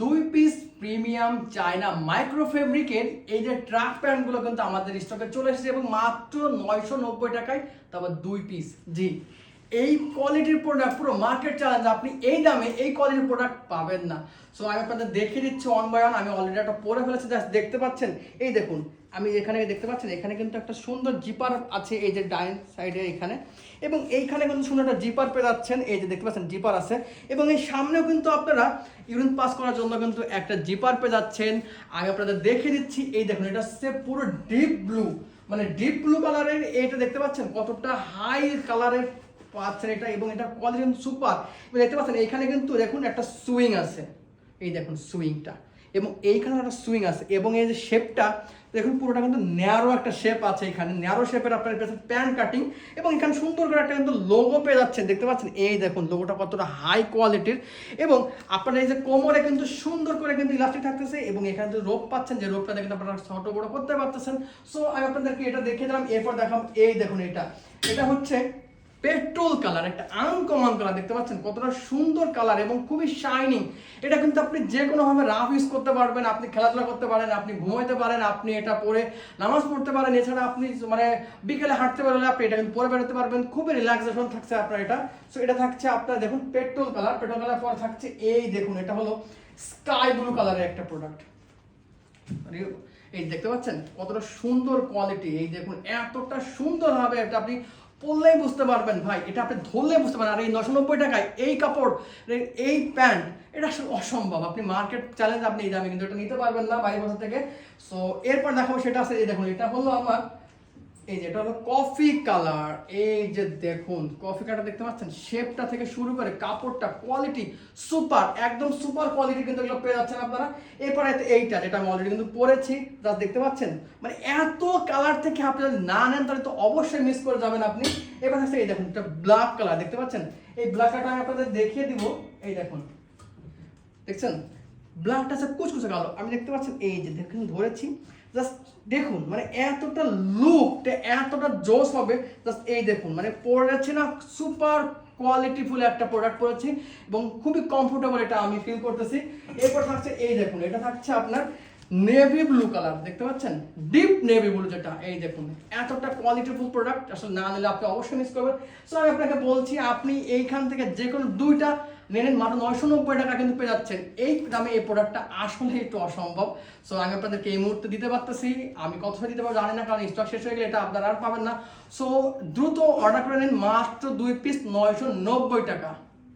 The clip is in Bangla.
দুই পিস প্রিমিয়াম চায়না মাইক্রো ফেব্রিকের এই যে ট্রাক প্যান্টগুলো কিন্তু আমাদের স্টকে চলে এসেছে এবং মাত্র নয়শো নব্বই টাকায়, তারপর দুই পিস জি, এই কোয়ালিটির প্রোডাক্ট পুরো মার্কেট চ্যালেঞ্জ আপনি এই দামে এই কোয়ালিটির প্রোডাক্ট পাবেন না। সো আমি আপনাদের দেখিয়ে দিচ্ছি অন বাই অন আমি অলরেডি একটা পরে ফেলেছি জাস্ট দেখতে পাচ্ছেন? এই দেখুন আমি এখানে দেখতে পাচ্ছেন, এখানে কিন্তু একটা সুন্দর জিপার আছে এই যে ডাইন সাইডে এখানে। এবং এইখানে কিন্তু সুন্দর একটা জিপার পেয়ে যাচ্ছেন, এই যে দেখতে পাচ্ছেন জিপার আছে। এবং এই সামনেও কিন্তু আপনারা ইউরিন পাস করার জন্য কিন্তু একটা জিপার পেয়ে যাচ্ছেন। আমি আপনাদের দেখে দিচ্ছি, এই দেখুন, এটা হচ্ছে পুরো ডিপ ব্লু। মানে ডিপ ব্লু কালারের এইটা দেখতে পাচ্ছেন, কতটা হাই কালারের পাচ্ছেন এটা, এবং এটা কোয়ালিটি সুপার। দেখতে পাচ্ছেন, এইখানে কিন্তু দেখুন একটা সুইং আছে। এই দেখুন সুইংটা। এবং এইখানে একটা সুইং আছে, এবং এই যে শেপটা দেখুন, পুরোটা কিন্তু ন্যারো একটা শেপ আছে এখানে। ন্যারো শেপের আপনার পেয়েছেন প্যান্ট কাটিং এবং এখানে সুন্দর করে একটা কিন্তু লোগো পেয়ে যাচ্ছেন। দেখতে পাচ্ছেন? এই দেখুন লোগোটা কতটা হাই কোয়ালিটির এবং আপনার এই যে কোমরে কিন্তু সুন্দর করে কিন্তু ইলাস্টিক থাকতেছে এবং এখানে যে রোপ পাচ্ছেন, যে রোপটা দেখেন আপনারা ছোট, বড় করতে পারতেছেন। সো আমি আপনাদেরকে এটা দেখে দিলাম, এরপর দেখাম এই দেখুন এটা। এটা হচ্ছে পেট্রোল কালার, একটা আনকমন কালার দেখতে পাচ্ছেন? কতটা সুন্দর কালার এবং খুবই শাইনিং এটা কিন্তু আপনি যে কোনোভাবে রাফ ইউজ করতে পারবেন, আপনি খেলাধুলা করতে পারেন, আপনি ঘুমাইতে পারেন, আপনি এটা পরে নামাজ পড়তে পারেন, এছাড়া আপনি মানে বিকেলে হাঁটতে পারলে আপনি এটা কিন্তু পরে বেরোতে পারবেন। খুবই রিল্যাক্সেশন থাকছে আপনার এটা। সো এটা থাকছে আপনার দেখুন পেট্রোল কালার পেট্রোল কালার পর থাকছে এই দেখুন, এটা হলো স্কাই ব্লু কালারের একটা প্রোডাক্ট মানে এই দেখতে পাচ্ছেন? কতটা সুন্দর কোয়ালিটি এই দেখুন, এতটা সুন্দর হবে এটা আপনি পরলেই বুঝতে পারবেন ভাই, এটা আপনি ধরলেই বুঝতে পারবেন। আর এই নশো নব্বই টাকায় এই কাপড়, এই প্যান্ট, এটা আসলে অসম্ভব। আপনি মার্কেট চ্যালেঞ্জ আপনি এই দামে কিন্তু এটা নিতে পারবেন না বাইরে বছর থেকে। সো এরপর দেখো সেটা আছে দেখুন, এটা হলো আমার এই যে এটা হলো কফি কালার। এই যে দেখুন, কফি কালার দেখতে পাচ্ছেন? শেপটা থেকে শুরু করে কাপড়টা কোয়ালিটি সুপার একদম সুপার কোয়ালিটি কিন্তু এগুলো পেয়ে যাচ্ছেন আপনারা। এরপরে এইটা, যেটা আমি অলরেডি কিন্তু পরেছি। জাস্ট দেখতে পাচ্ছেন? মানে এত কালার থেকে আপনি যদি না নেন, তাহলে তো অবশ্যই মিস করে যাবেন আপনি। এবার হচ্ছে এই দেখুন, এটা ব্ল্যাক কালার দেখতে পাচ্ছেন? এই ব্ল্যাক কালারটা আমি আপনাদের দেখিয়ে দিব। এই দেখুন, দেখছেন? ব্ল্যাকটা আছে কুচকুচে কালো। আমি দেখতে পাচ্ছেন, এই যে দেখুন, ধরেছি। জাস্ট দেখুন মানে এতটা লুকটা এতটা জোস হবে জাস্ট এই দেখুন মানে পড়েছে না সুপার কোয়ালিটিফুল একটা প্রোডাক্ট পড়েছি এবং খুবই কমফোর্টেবল এটা আমি ফিল করতেছি। এরপর থাকছে এই দেখুন, এটা থাকছে আপনার নেভি ব্লু কালার দেখতে পাচ্ছেন? ডিপ নেভি ব্লু যেটা, এই দেখুন। এতটা কোয়ালিটিফুল প্রোডাক্ট আসলে না নিলে আপনি অবশ্যই মিস করবেন। সো আমি আপনাকে বলছি, আপনি এইখান থেকে যে কোনো দুইটা নেন, মাত্র নয়শো নব্বই টাকা কিন্তু পেয়ে যাচ্ছেন। এই দামে এই প্রোডাক্টটা আসলে একটু অসম্ভব। সো আমি আপনাদেরকে এই মুহূর্তে দিতে পারতেছি। আমি কত দিতে পারব জানি না, কারণ স্টক শেষ হয়ে গেলে এটা আপনারা আর পাবেন না। সো দ্রুত অর্ডার করে নিন, মাত্র দুই পিস নয়শো নব্বই টাকা।